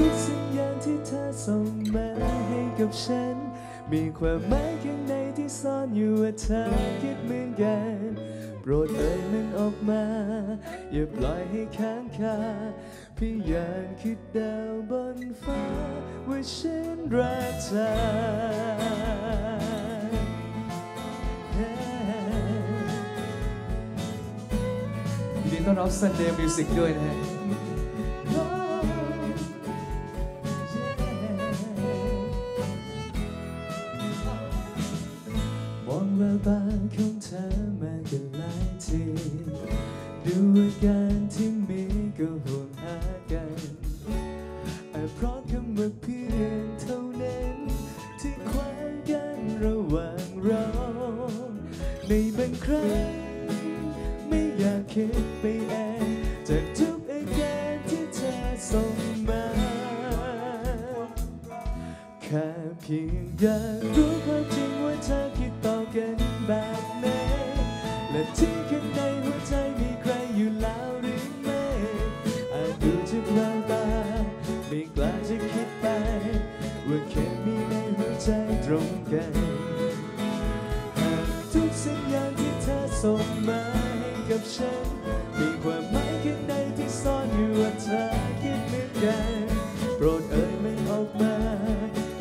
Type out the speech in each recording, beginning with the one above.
ทุกสิ่งอย่างที่เธอส่งมาให้กับฉัน มีความหมายข้างในที่ซ่อนอยู่ว่าเธอคิดเหมือนกัน โปรดเอ่ยมันออกมา อย่าปล่อยให้ค้างคาพี่ยากคิดดาวบนฟ้า ว่าฉันรักเธอยินดีต้อนรับ Sunday Music ด้วยนะฮะ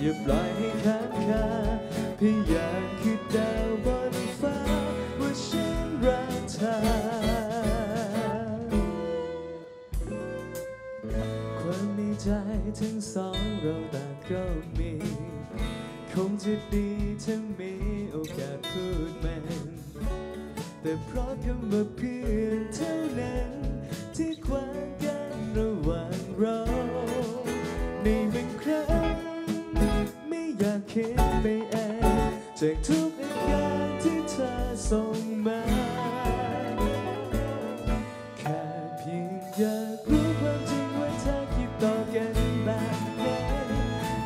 อย่าปล่อยให้ค้างคาพี่อยากคือดาวบนฟ้าว่าฉันรักเธอความในใจทั้งสองเราต่างก็มี คงจะดีถ้ามีโอกาสพูดมันแต่เพราะคำว่าเพื่อนเท่านั้นที่ขวาง จากทุกอาการที่เธอส่งมาแค่เพียงอยากรู้ความจริงว่าเธอคิดต่อกันแบบไหน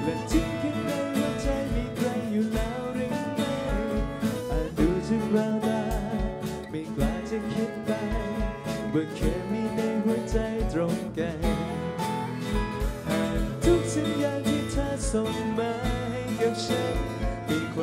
และที่ข้างในหัวใจมีใครอยู่แล้วหรือไม่อาจดูจากแววตาไม่กล้าจะคิดไปว่าแค่มีในหัวใจตรงกันหากทุกสิ่งอย่างที่เธอส่งมาให้กับฉันมีค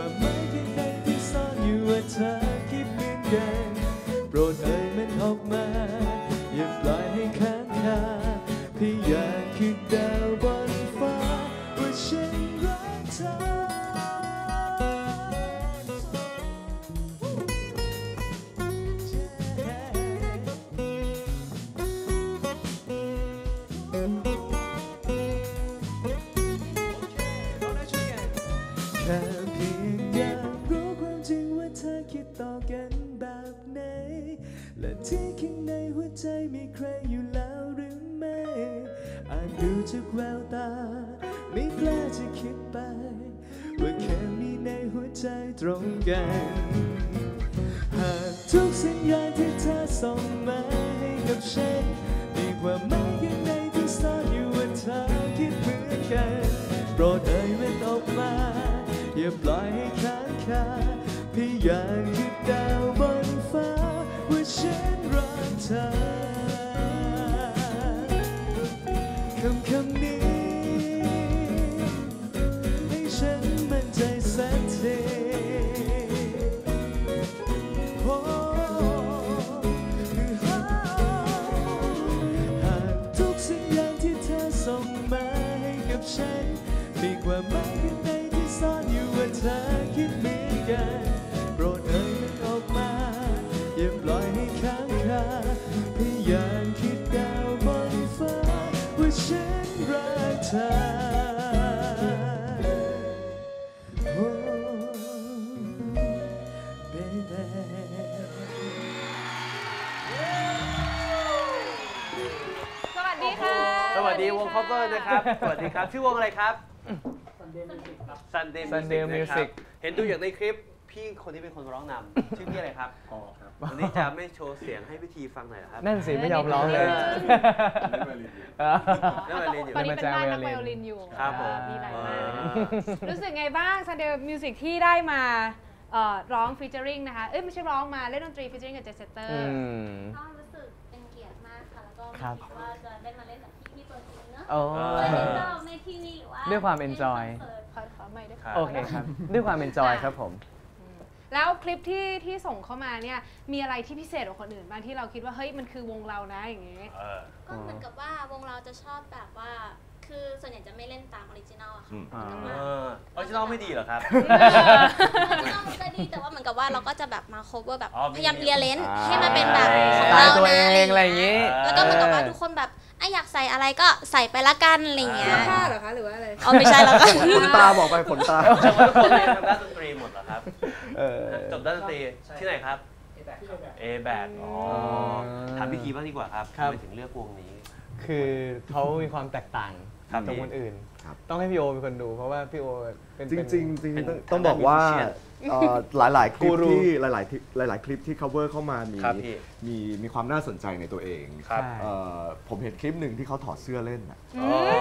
ค่เพียงอยากรู้ความจริงว่าเธอคิดต่อกันแบบไหน และที่ข้างในหัวใจมีใครอยู่แล้วหรือไม่ อาจดูจากแววตา ไม่กล้าจะคิดไป ว่าแค่มีในหัวใจตรงกัน หากทุกสิ่งอย่างที่เธอส่งมา ปล่อยให้ค้างคาพี่อยากคือดาวบนฟ้าว่าฉันรักเธอ ดีวง cover นะครับ สวัสดีครับ ชื่อวงอะไรครับ Sunday Music Sunday นะครับ Music เห็นดูอย่างในคลิป พี่คนที่เป็นคนร้องนำ ชื่อพี่อะไรครับวันนี้จะไม่โชว์เสียงให้พิธีฟังหน่อยเหรอครับ นั่นสิไม่ยอมร้องเลยนั่นมาเรียนอยู่ตอนนี้เป็นบ้านนักเล่ไวนโอลินอยู่ครับผม ดีหลายอ่มาการู้สึกไงบ้าง Sunday Music ที่ได้มาเอ่อร้องฟีเจอริงนะคะ เอ้ยไม่ใช่ร้องมาเล่นดนตรีฟีเจอริงกับเจสเตออืร์มก็รู้สึกเป็นเกียรติมากากค่ะ แล้วก็ครับไม่คิดว่าจะได้มาเล่นกับ โอ้เคยเห็นเราในทีวีหรือว่าด้วยความ enjoy เล่นคอนเสิร์ตขอขอไม่ด้วยครับโอเคครับ ด้วยความเป็นจอยครับผม แล้วคลิปที่ที่ส่งเข้ามาเนี่ยมีอะไรที่พิเศษกว่าคนอื่นบ้างที่เราคิดว่าเฮ้ยมันคือวงเรานะอย่างงี้ เออ ก็เหมือนกับว่าวงเราจะชอบแบบว่า คือส่วนใหญ่จะไม่เล่นตามออริจินอลอะค่ะอืม เหมือนกับเอว่า อออริจินอลไม่ดีเหรอครับ ออริจินอลมันก็ดีแต่ว่าเหมือนกับว่าเราก็จะแบบมา cover แบบอ๋อมี พยายามเรียเลนอ่าให้มันเป็นแบบของสไตล์เราตัวเองอะไรอย่างงี้แล้วก็เหมือนกับว่าทุกคนแบบ อะอยากใส่อะไรก็ใส่ไปละกันอะไรอย่างเงี้ยเสื้อผ้าเหรอคะหรือว่าอะไรอ๋อไม่ใช่แล้วก็ขนตาบอกไปขนตาแต่ว่าทุกคนเรียนทางด้านดนตรีหมดเหรอครับเออจบด้านดนตรีที่ไหนครับ A b a c อ๋อถามพี่ทีบ้างดีกว่าครับครับทำไมถึงเลือกวงนี้ คือเขามีความแตกต่างครับจากคนอื่นครับ ต้องให้พี่โอเป็นคนดู เพราะว่าพี่โอเป็นจริงเป็นๆจริงๆเป็นต้องต้องบอกว่า musician เอ่อหลายๆคลิปกูรูที่หลายๆที่หลายๆคลิปที่ cover เข้ามามีครับพี่ มีมีความน่าสนใจในตัวเองครับ ใช่ เอ่อผมเห็นคลิปหนึ่งที่เขาถอดเสื้อเล่นน่ะอืม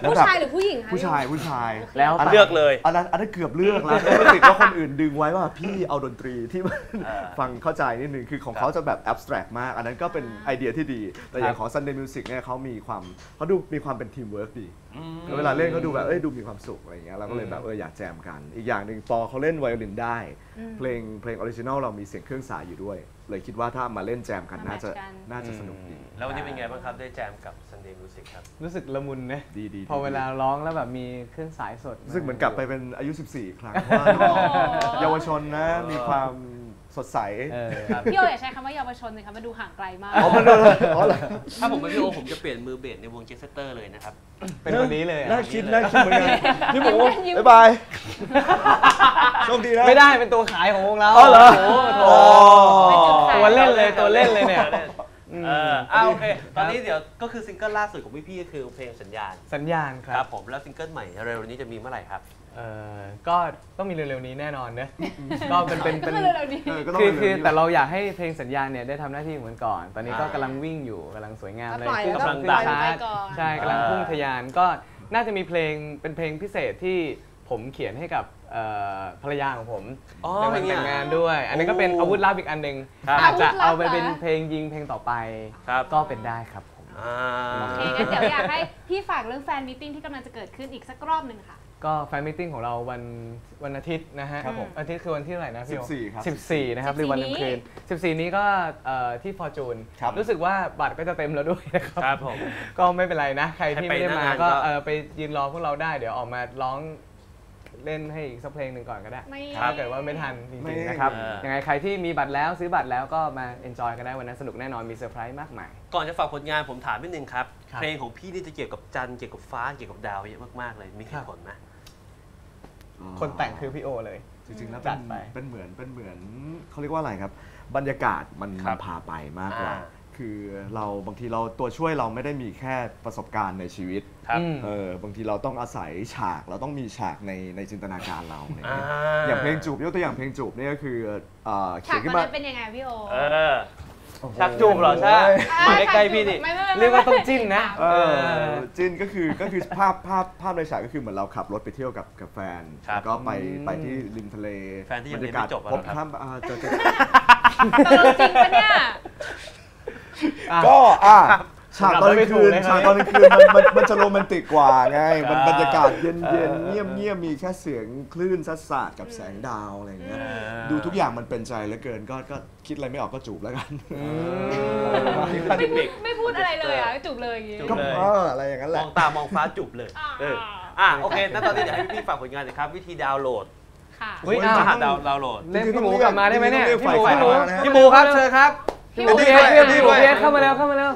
แล้วผู้แบบชายหรือผู้หญิงคะผู้ชายผู้ชาย แล้วนนั้นเลือกเลย อันนั้นอันนั้นเกือบเลือกแล้วแล้วติดว่าคนอื่นดึงไว้ว่าพี่เอาดนตรีที่มันเออฟังเข้าใจนิดนึง คือของเขาจะแบบ abstract มาก อันนั้นก็เป็นไอเดียที่ดี แต่อย่างของ Sunday Music เนี่ยเขามีความเขาดูมีความเป็นทีมเวิร์กดี แล้วเวลาเล่นก็ดูแบบเอ้ยดูมีความสุขอะไรอย่างเงี้ยเราก็เลยแบบเอออยากแจมกัน อีกอย่างหนึ่งปอเขาเล่นไวโอลินได้ เพลงเพลงออริจินอลเรามีเสียงเครื่องสายอยู่ด้วย เลยคิดว่าถ้ามาเล่นแจมกันน่าจะน่าจะสนุกดี แล้ววันนี้เป็นไงบ้างครับได้แจมกับ Sunday Music ครับ รู้สึกละมุนนะดีดีพอเวลาร้องแล้วแบบมีเครื่องสายสดรู้สึกเหมือนกลับไปเป็นอายุ 14อีกครั้งเพราะว่าเยาวชนนะมีความ สดใสเออพี่โออย่าใช้คำว่าเยาวชนเลยค่ะมาดูห่างไกลมาก อ๋อมันโดนอ๋อเหรอถ้าผมเป็นพี่โอผมจะเปลี่ยนมือเบสในวงเจสเตอร์เลยนะครับ เป็นคนนี้เลยอะน่าคิดน่าคิดเหมือนกันพี่หมูยิ้มบ๊ายบายโชคดีนะ ไม่ได้เป็นตัวขายของวงเราอ๋อเหรอ โอ้โหอ๋อเป็นจุดขายตัวเล่นเลยตัวเล่นเลยเนี่ย เอออ่าโอเค ตอนนี้เดี๋ยวก็คือซิงเกิลล่าสุดของพี่พี่ๆก็คือเพลงสัญญาณสัญญาณคครัรับ บผมแล้วซิงเกิลใหม่เร็วๆนี้จะมีเมื่อไหร่ครับ เออก็ต้องมีเร็วๆนี้แน่นอนเนอะก็เป็นเป็นก็เป็นคือเราดีเออก็ต้องคือเป็นคือเรื่องนี้แต่เราอยากให้เพลงสัญญาณเนี่ยได้ทำหน้าที่เหมือนก่อน ตอนนี้ก็อ่ากำลังวิ่งอยู่กำลังสวยงามเลยปล่อยขึ้นแล้วกำลังก็ขึ้นปล่อยชาร์ตไปก่อน ใช่กำลังพุ่งทะยานก็น่าจะมีเพลงเป็นเพลงพิเศษที่ผมเขียนให้กับเอ่อภรรยาของผมอ๋อในวันเป็นไงแต่งงานด้วย อันนี้ก็เป็นโอ้อาวุธลับอีกอันหนึ่งครับ อาจจะอาวุธลับเอาไปเป็นเหรอเพลงยิงเพลงต่อไปครับก็เป็นได้ครับผม อ่า โอเคงั้นเดี๋ยวอยากให้พี่ฝากเรื่องแฟนมิทติ้งที่กำลังจะเกิดขึ้นอีกสักรอบหนึ่งค่ะ ก็แฟนมิทติ้งของเราวันวันอาทิตย์นะฮะครับผมอาทิตย์คือวันที่เท่าไหร่นะพี่โอ14ครับ 14 นะครับหรือวันกลางคืน 14 นี้ก็เอ่อที่ฟอร์จูนครับ รู้สึกว่าบัตรก็จะเต็มแล้วด้วยนะครับ ครับผม ก็ไม่เป็นไรนะ ใครที่ไม่ได้ให้ไปหมาน้างานก็ก็เออไปยืนรอพวกเราได้ เดี๋ยวออกมาร้องเล่นให้อีกสักเพลงหนึ่งก่อนก็ได้ ไม่ ถ้าเกิดว่าไม่ทันจไม่ริงๆนะครับเออยังไงใครที่มีบัตรแล้วซื้อบัตรแล้วก็มาเอนจอยกันได้วันนั้นสนุกแน่นอน มีเซอร์ไพรส์มากมาย ก่อนจะฝากผลงานผมถามนิดนึงครับ ครับ เพลงของพี่นี่จะเกี่ยวกับจันทร์เกี่ยวกับฟ้าเกี่ยวกับดาวเยอะมากๆเลยมีเหครัตุบผลไหม คนแต่งคือพี่โอเลยจริงๆแล้วจัเป็นดไปเป็นเหมือนเป็นเหมือนเขาเรียกว่าอะไรครับ บรรยากาศมันครัมันบพาไปมากกว่าอ่า คือเราบางทีเราตัวช่วยเราไม่ได้มีแค่ประสบการณ์ในชีวิตครับอืมเออบางทีเราต้องอาศัยฉากเราต้องมีฉากในในจินตนาการเราอะไรอ่าเงี้ยอย่างเพลงจูบยกตัวอย่างเพลงจูบเนี่ยก็คือเอ่อเขีฉายกนตขึ้อนนมานั้นเป็นยังไงพี่โอ เออฉากจูบเหรอใช่มาใกล้ๆพี่ดิไม่ไม่ไม่ไม่ เรียกว่าต้องจิ้นนะเออ จินก็คือก็คือภาพภาพภาพในฉากก็คือเหมือนเราขับรถไปเที่ยวกับกับแฟนครับแล้วก็ไปไปที่ริมทะเลแฟนที่ยังบรเรียนรากาศไม่จบอะพบเหรอครับ ข้ามอ่าเจอเจอตกลงจริงปะเนี่ยอะก็อะ ฉากสำหรับตอนกลางคืนไม่ถูกเลยครับฉากตอนกลางคืนมันมันมันจะโรแมนติกกว่าไงมันอ่าบรรยากาศเย็นเอเย็นอเงียบเงียบมีแค่เสียงคลื่นซัดสาดกับแสงดาวอะไรอย่างเงี้ยเออดูทุกอย่างมันเป็นใจเหลือเกินก็ก็คิดอะไรไม่ออกก็จูบแล้วกันไม่พูดไม่พูดอะไรเลยอะจูบเลยอย่างงี้จูบก็เลยเอออะไรอย่างนั้นแหมละองตามองฟ้าจุบเลยอ่าเอออะโอเคงั้นตอนนี้เดี๋ยวให้พี่ๆฝากผลงานหน่อยครับ วิธีดาวน์โหลดค่ะเฮ้ยโอ้ยอ้าวรหัสดาวน์ดาวน์โหลดเล่นพี่หมูกลับมาได้ไหมเนี่ยเรียกพี่หมูฝ่ายพี่หมูฝ่ายมานะฮะพี่หมูครับเชิญครับพี่หพี่มูหมูพีเอสดีพี่ด้วยหมูพีเอสเข้ามาเร็วเข้ามาเร็ว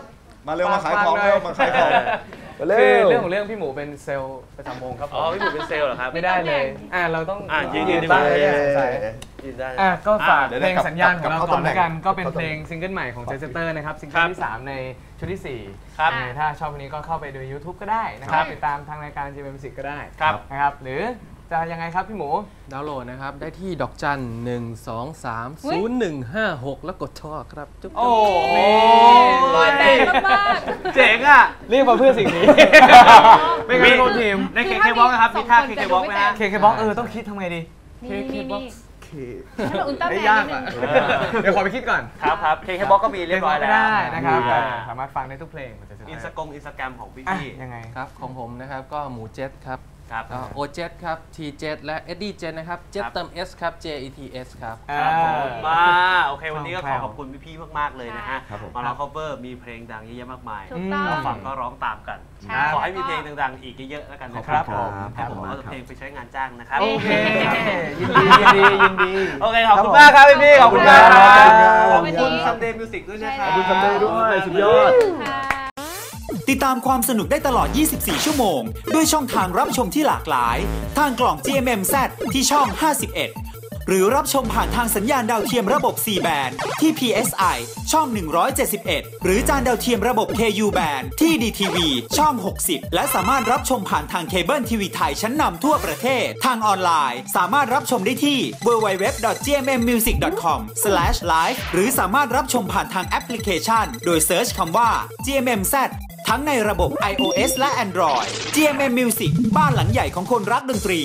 มาเร็วมาขายของเร็วมาขายของคือเรื่องของเรื่องพี่หมูเป็นเซลล์ประจำวงครับผอ๋อมพี่หมูเป็นเซลล์เหรอครับ ไม่ได้เลย อ่าเราต้องอะยืนยืนตั้งได้เลยไหมเนี่ยสงสัยยืนได้ อะก็ฝากเดี๋ยวเพลงกลับสัญญาณของเรากลับก่อนเข้าตำแหน่แล้วงกัน ก็เป็นเข้าเพลตำแหน่งงซิงเกิลใหม่ของเจสเตอร์นะครับซิงเกิครัลบที่ 3 ในชุดที่ 4 ครับถ้าชอบวันนี้ก็เข้าไปดู YouTube ก็ได้นะคครัรับบติดตามทางรายการ g m Music ก็ได้ครับ นะครับ หรือ จะยังไงครับพี่หมู ดาวน์โหลดนะครับ ได้ที่ดอกจัน1 2 3อุ๊ย0 1 5 6แล้วกดชอบครับ จุ๊บโอ้ๆโหบอยแบนด์มากเจ๋งอะเรียกมาเพื่อสิ่งนี้ไม่งั้นโดนทีมในเคเคบล็อกนะครับมีท่าเคเคบล็อกไหมฮะเคเคบ็อกเออต้องคิดทำไงดีมีมีมีเคถ้าเราอุลตร้าแมได้นยากนิดนึอะงเดี๋ยวขอไปคิดก่อน ครับครับเคเคบ็อกก็มีเรียบร้อยแล้วได้นะครับอ่าสามารถฟังได้ทุกเพลงมันจะสุดอินสท้ายกงอินสตาแกรมของพี่อะพี่ยังไงครับ ของผมนะครับก็หมูเจ็ตครับ ครับ โอเจ็ตครับทีเจ็ตและเอ็ดดี้เจ็ตนะครับ เจ็ตครับเติม S ครับ J E T S ครับครับผมมาโอเค วันนี้ก็ขอแพรวขอบคุณพี่ๆมากๆเลยนะฮะครับผมมาร้อง cover มีเพลงดังเยอะแยะมากมายถูกต้องเราฟังก็ร้องตามกันใช่ขอให้มีเพลงดังๆอีกเยอะๆแล้วกันนะคครัรับบผมให้ผมเอาเพลงไปใช้งานจ้างนะครับโอเคยินดียินดียินดีโอเคขอบคุณมากครับพี่พี่ๆขอบคุณมากคขรัอบคุณครับขอบวันคุนี้ณ Sunday Music ด้วยนะครัขบอบคุณ Sunday ด้วยสุดยอดค่ะ ติดตามความสนุกได้ตลอด 24 ชั่วโมง ด้วยช่องทางรับชมที่หลากหลาย ทางกล่อง GMMZ ที่ช่อง 51 หรือรับชมผ่านทางสัญญาณดาวเทียมระบบ C band ที่ PSI ช่อง 171 หรือจานดาวเทียมระบบ KU band ที่ DTV ช่อง 60 และสามารถรับชมผ่านทางเคเบิลทีวีไทยชั้นนำทั่วประเทศ ทางออนไลน์ สามารถรับชมได้ที่ www.gmmmusic.com/live หรือสามารถรับชมผ่านทางแอปพลิเคชัน โดยเซิร์ชคำว่า GMMZ ทั้งในระบบ iOS และ Android GMM Music บ้านหลังใหญ่ของคนรักดนตรี